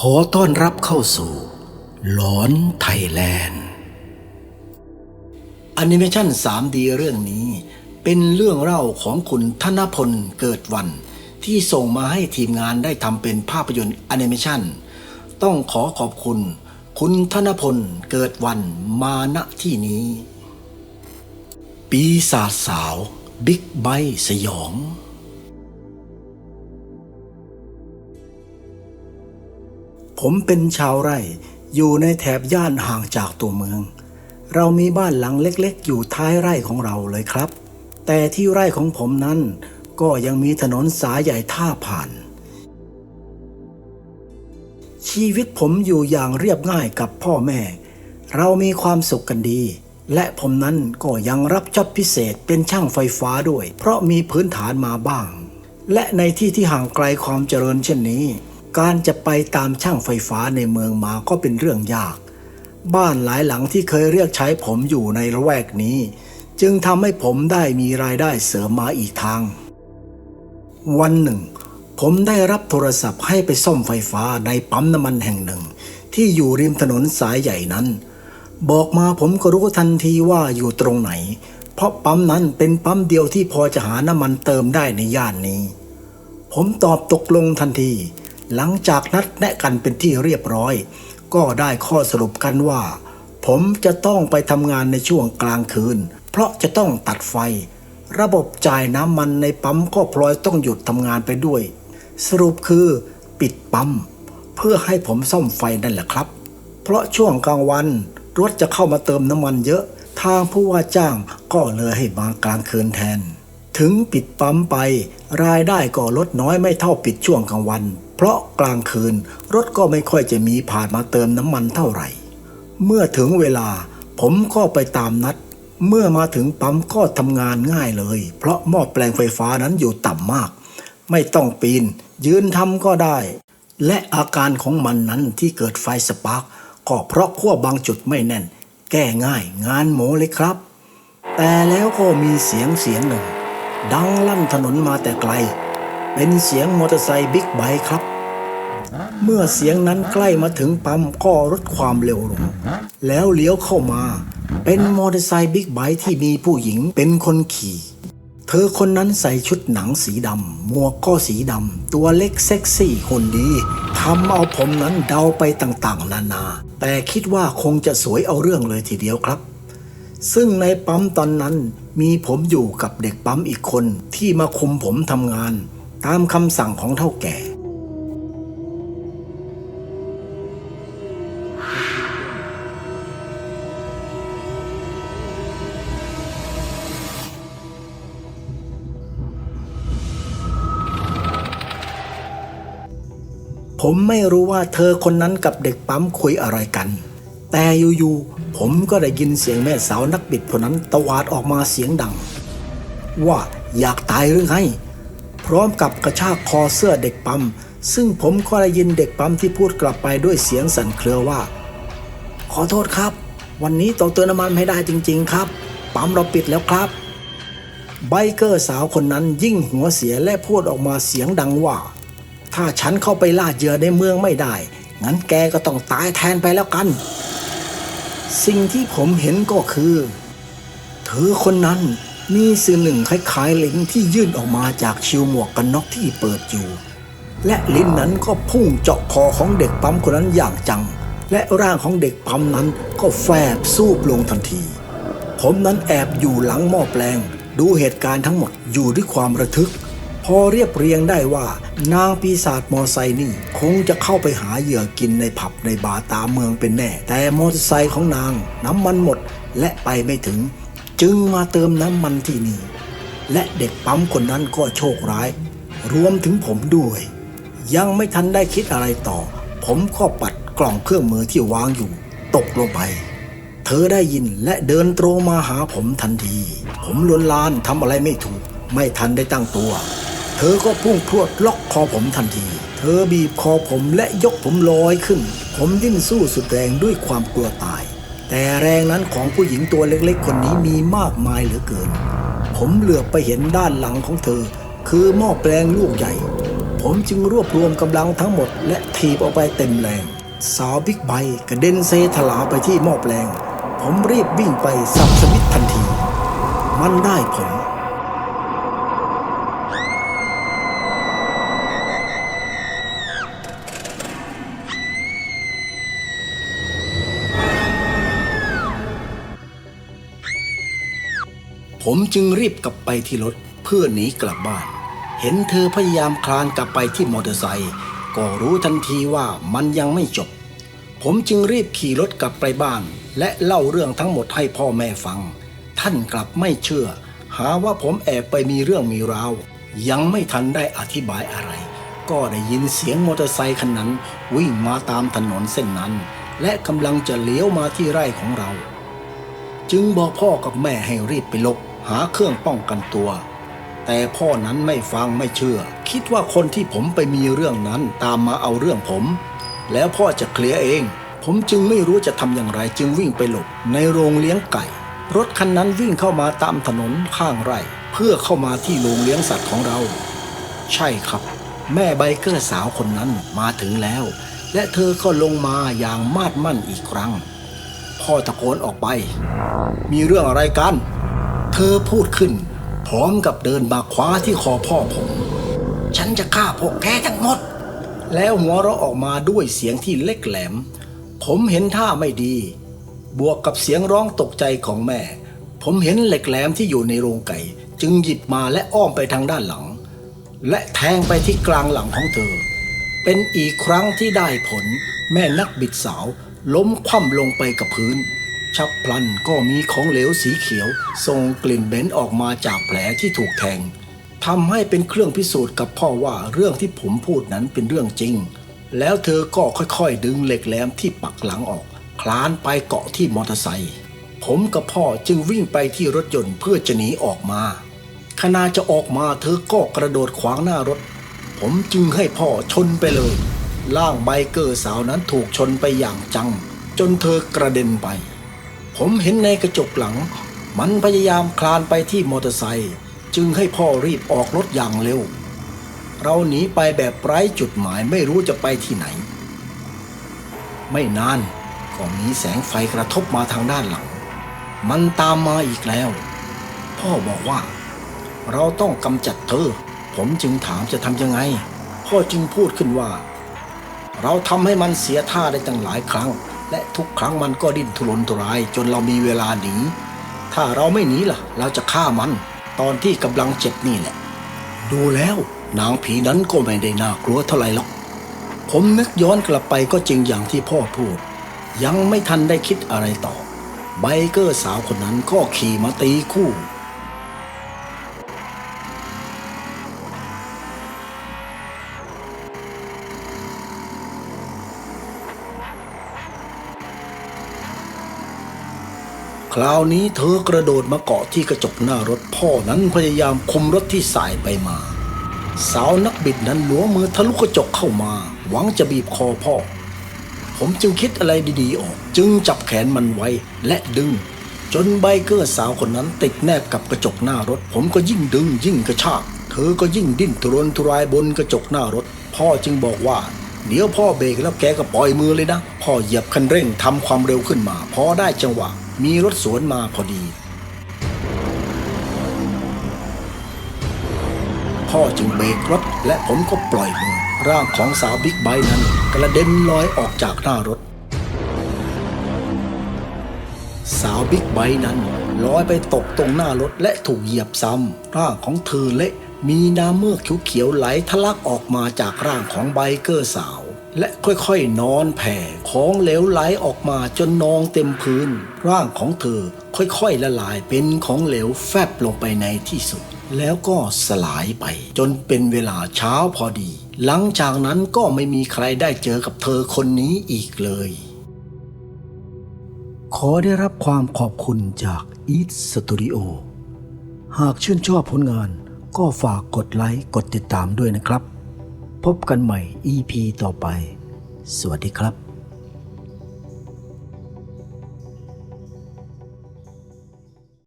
ขอต้อนรับเข้าสู่ หลอนไทยแลนด์แอนิเมชัน 3D เรื่องนี้ เป็นเรื่องเล่าของคุณธนพลเกิดวัน ที่ส่งมาให้ทีมงานได้ทำเป็นภาพยนตร์แอนิเมชันต้องขอขอบคุณ คุณธนพลเกิดวันมาณที่นี้ ปีศาจสาว บิ๊กไบสยอง ผมเป็นชาวไร่ อยู่ในแถบย่านห่างจากตัวเมือง เรามีบ้านหลังเล็กๆ อยู่ท้ายไร่ของเราเลยครับ แต่ที่ไร่ของผมนั้น ก็ยังมีถนนสายใหญ่ท่าผ่าน ชีวิตผมอยู่อย่างเรียบง่ายกับพ่อแม่ เรามีความสุขกันดี และผมนั้นก็ยังรับจ็อบพิเศษเป็นช่างไฟฟ้าด้วย เพราะมีพื้นฐานมาบ้าง และในที่ที่ห่างไกลความเจริญเช่นนี้ การจะไปตามช่างไฟฟ้าในเมืองมาก็เป็นเรื่องยาก บ้านหลายหลังที่เคยเรียกใช้ผมอยู่ในละแวกนี้ จึงทำให้ผมได้มีรายได้เสริมมาอีกทาง วันหนึ่ง ผมได้รับโทรศัพท์ให้ไปซ่อมไฟฟ้าในปั๊มน้ำมันแห่งหนึ่ง ที่อยู่ริมถนนสายใหญ่นั้น บอกมาผมก็รู้ทันทีว่าอยู่ตรงไหน เพราะปั๊มนั้นเป็นปั๊มเดียวที่พอจะหาน้ำมันเติมได้ในย่านนี้ ผมตอบตกลงทันที หลังจากนัดแนะกันเป็นที่เรียบร้อย ก็ได้ข้อสรุปกันว่า ผมจะต้องไปทำงานในช่วงกลางคืน เพราะจะต้องตัดไฟ ระบบจ่ายน้ำมันในปั๊มก็พลอยต้องหยุดทำงานไปด้วย สรุปคือปิดปั๊ม เพื่อให้ผมซ่อมไฟนั่นแหละครับ เพราะช่วงกลางวันรถจะเข้ามาเติมน้ำมันเยอะ ทางผู้ว่าจ้างก็เลยให้มากลางคืนแทน ถึงปิดปั๊มไป รายได้ก็ลดน้อยไม่เท่าปิดช่วงกลางวัน เพราะกลางคืนรถก็ไม่ค่อยจะมีผ่านมาเติมน้ำมันเท่าไหร่ เมื่อถึงเวลาผมก็ไปตามนัด เมื่อมาถึงปั๊มก็ทำงานง่ายเลย เพราะหม้อแปลงไฟฟ้านั้นอยู่ต่ำมาก ไม่ต้องปีน ยืนทำก็ได้ และอาการของมันนั้นที่เกิดไฟสปาร์กก็เพราะขั้วบางจุดไม่แน่น แก้ง่ายงานโมเลยครับ แต่แล้วก็มีเสียงเสียงหนึ่ง ดังลั่นถนนมาแต่ไกล เป็นเสียงมอเตอร์ไซค์บิ๊กไบค์ครับ เมื่อเสียงนั้นใกล้มาถึงปั๊มก็ลดความเร็วลง แล้วเลี้ยวเข้ามา เป็นมอเตอร์ไซค์บิ๊กไบค์ที่มีผู้หญิงเป็นคนขี่ เธอคนนั้นใส่ชุดหนังสีดำหมวกก็สีดำตัวเล็กเซ็กซี่คนดีทำเอาผมนั้นเดาไปต่างๆ นานา แต่คิดว่าคงจะสวยเอาเรื่องเลยทีเดียวครับซึ่งในปั๊มตอนนั้นมีผมอยู่กับเด็กปั๊มอีกคนที่มาคุมผมทำงาน ตามคำสั่งของเท่าแก่ ผมไม่รู้ว่าเธอคนนั้นกับเด็กปั๊มคุยอะไรกัน แต่อยู่ๆผมก็ได้ยินเสียงแม่สาวนักบิดคนนั้นตวาดออกมาเสียงดัง ว่าอยากตายหรือไง พร้อมกับกระชากคอเสื้อเด็กปั๊มซึ่งผมก็ได้ยินเด็กปั๊มที่พูดกลับไปด้วยเสียงสั่นเครือว่า ขอโทษครับ วันนี้ต้องเติมน้ำมันไม่ได้จริง ๆ ครับ ปั๊มเราปิดแล้วครับ ไบเกอร์สาวคนนั้นยิ่งหัวเสียและพูดออกมาเสียงดังว่า ถ้าฉันเข้าไปล่าเหยื่อในเมืองไม่ได้ งั้นแกก็ต้องตายแทนไปแล้วกัน สิ่งที่ผมเห็นก็คือ เธอคนนั้น มีสื่อหนึ่งคล้ายๆลิ้นที่ยื่นออกมาจากชิวหมวกกันน็อกที่เปิดอยู่ และลิ้นนั้นก็พุ่งเจาะคอของเด็กปั๊มคนนั้นอย่างจัง และร่างของเด็กปั๊มนั้นก็แฟบซูบลงทันที ผมนั้นแอบอยู่หลังหม้อแปลง ดูเหตุการณ์ทั้งหมดอยู่ด้วยความระทึก พอเรียบเรียงได้ว่านางปีศาจมอไซค์นี่คงจะเข้าไปหาเหยื่อกินในผับในบาร์ตามเมืองเป็นแน่ แต่มอเตอร์ไซค์ของนางน้ำมันหมดและไปไม่ถึง จึงมาเติมน้ำมันที่นี่ และเด็กปั๊มคนนั้นก็โชคร้าย รวมถึงผมด้วย ยังไม่ทันได้คิดอะไรต่อ ผมก็ปัดกล่องเครื่องมือที่วางอยู่ ตกลงไป เธอได้ยินและเดินตรงมาหาผมทันที ผมลวนลานทำอะไรไม่ถูก ไม่ทันได้ตั้งตัว เธอก็พุ่งพรวดล็อกคอผมทันที เธอบีบคอผมและยกผมลอยขึ้น ผมดิ้นสู้สุดแรงด้วยความกลัวตาย แต่แรงนั้นของผู้หญิงตัวเล็กๆ คนนี้มีมากมายเหลือเกิน ผมเหลือบไปเห็นด้านหลังของเธอ คือหม้อแปลงลูกใหญ่ ผมจึงรวบรวมกำลังทั้งหมด และถีบออกไปเต็มแรง สาวบิ๊กไบกระเด็นเซถลาไปที่หม้อแปลง ผมรีบวิ่งไปสับสวิตทันที มันได้ผล ผมจึงรีบกลับไปที่รถเพื่อหนีกลับบ้าน เห็นเธอพยายามคลานกลับไปที่มอเตอร์ไซค์ก็รู้ทันทีว่ามันยังไม่จบ ผมจึงรีบขี่รถกลับไปบ้าน และเล่าเรื่องทั้งหมดให้พ่อแม่ฟัง ท่านกลับไม่เชื่อ หาว่าผมแอบไปมีเรื่องมีราวยังไม่ทันได้อธิบายอะไร ก็ได้ยินเสียงมอเตอร์ไซค์คันนั้น วิ่งมาตามถนนเส้นนั้น และกำลังจะเลี้ยวมาที่ไร่ของเรา จึงบอกพ่อกับแม่ให้รีบไปลบ หาเครื่องป้องกันตัว แต่พ่อนั้นไม่ฟังไม่เชื่อ คิดว่าคนที่ผมไปมีเรื่องนั้นตามมาเอาเรื่องผม แล้วพ่อจะเคลียร์เอง ผมจึงไม่รู้จะทำอย่างไรจึงวิ่งไปหลบ ในโรงเลี้ยงไก่ รถคันนั้นวิ่งเข้ามาตามถนนข้างไร่ เพื่อเข้ามาที่โรงเลี้ยงสัตว์ของเรา ใช่ครับ แม่ไบเกอร์สาวคนนั้นมาถึงแล้ว และเธอก็ลงมาอย่างมาดมั่นอีกครั้งพ่อตะโกนออกไป มีเรื่องอะไรกัน เธอพูดขึ้น พร้อมกับเดินมาคว้าที่คอพ่อผม ฉันจะฆ่าพวกแกทั้งหมด แล้วหัวเราะออกมาด้วยเสียงที่เล็กแหลม ผมเห็นท่าไม่ดี บวกกับเสียงร้องตกใจของแม่ ผมเห็นเหล็กแหลมที่อยู่ในโรงไก่ จึงหยิบมาและอ้อมไปทางด้านหลัง และแทงไปที่กลางหลังของเธอ เป็นอีกครั้งที่ได้ผล แม่นักบิดสาวล้มคว่ำลงไปกับพื้น ชับพลันก็มีของเหลวสีเขียวส่งกลิ่นเบนออกมาจากแผลที่ถูกแทงทำให้เป็นเครื่องพิสูจน์กับพ่อว่าเรื่องที่ผมพูดนั้นเป็นเรื่องจริง แล้วเธอก็ค่อยๆ ดึงเหล็กแหลมที่ปักหลังออก คลานไปเกาะที่มอเตอร์ไซค์ผมกับพ่อจึงวิ่งไปที่รถยนต์เพื่อจะหนีออกมาขณะจะออกมาเธอก็กระโดดขวางหน้ารถ ผมจึงให้พ่อชนไปเลย ล่างไบเกอร์สาวนั้นถูกชนไปอย่างจัง จนเธอกระเด็นไป ผมเห็นในกระจกหลัง มันพยายามคลานไปที่มอเตอร์ไซค์จึงให้พ่อรีบออกรถอย่างเร็ว เราหนีไปแบบไร้จุดหมายไม่รู้จะไปที่ไหน ไม่นานก็มีแสงไฟกระทบมาทางด้านหลัง มันตามมาอีกแล้ว พ่อบอกว่า เราต้องกำจัดเธอ ผมจึงถามจะทำยังไง พ่อจึงพูดขึ้นว่า เราทำให้มันเสียท่าได้ตั้งหลายครั้ง และทุกครั้งมันก็ดิ้นทุรนทุรายจนเรามีเวลาหนี ถ้าเราไม่หนีล่ะ เราจะฆ่ามัน ตอนที่กำลังเจ็บนี่แหละ ดูแล้วนางผีนั้นก็ไม่ได้น่ากลัวเท่าไหร่หรอก ผมนึกย้อนกลับไปก็จริงอย่างที่พ่อพูด ยังไม่ทันได้คิดอะไรต่อ ไบเกอร์สาวคนนั้นก็ขี่มาตีคู่ คราวนี้เธอกระโดดมาเกาะที่กระจกหน้ารถพ่อนั้นพยายามคุมรถที่สายไปมา สาวนักบิดนั้นหลวมมือทะลุกระจกเข้ามา หวังจะบีบคอพ่อ ผมจึงคิดอะไรดีๆออก จึงจับแขนมันไว้และดึง จนไบเกอร์สาวคนนั้นติดแนบกับกระจกหน้ารถ ผมก็ยิ่งดึงยิ่งกระชากเธอก็ยิ่งดิ้นทุรนทุรายบนกระจกหน้ารถ พ่อจึงบอกว่าเดี๋ยวพ่อเบรกแล้วแกก็ปล่อยมือเลยนะ พ่อเหยียบคันเร่งทำความเร็วขึ้นมา พอได้จังหวะ มีรถสวนมาพอดี พ่อจึงเบรกรถและผมก็ปล่อยมือ ร่างของสาวบิ๊กไบค์นั้นกระเด็นลอยออกจากหน้ารถ สาวบิ๊กไบค์นั้นลอยไปตกตรงหน้ารถและถูกเหยียบซ้ำ ร่างของเธอเละมีน้ำเมือกเขียวๆไหลทะลักออกมาจากร่างของไบเกอร์สาว และค่อยๆนอนแผ่ของเหลวไหลออกมาจนนองเต็มพื้น ร่างของเธอค่อยๆละลายเป็นของเหลวแฟบลงไปในที่สุด แล้วก็สลายไป จนเป็นเวลาเช้าพอดี หลังจากนั้นก็ไม่มีใครได้เจอกับเธอคนนี้อีกเลย ขอได้รับความขอบคุณจาก Eat Studio หากชื่นชอบผลงานก็ฝากกดไลค์กดติดตามด้วยนะครับ พบกันใหม่ EP ต่อไป สวัสดีครับ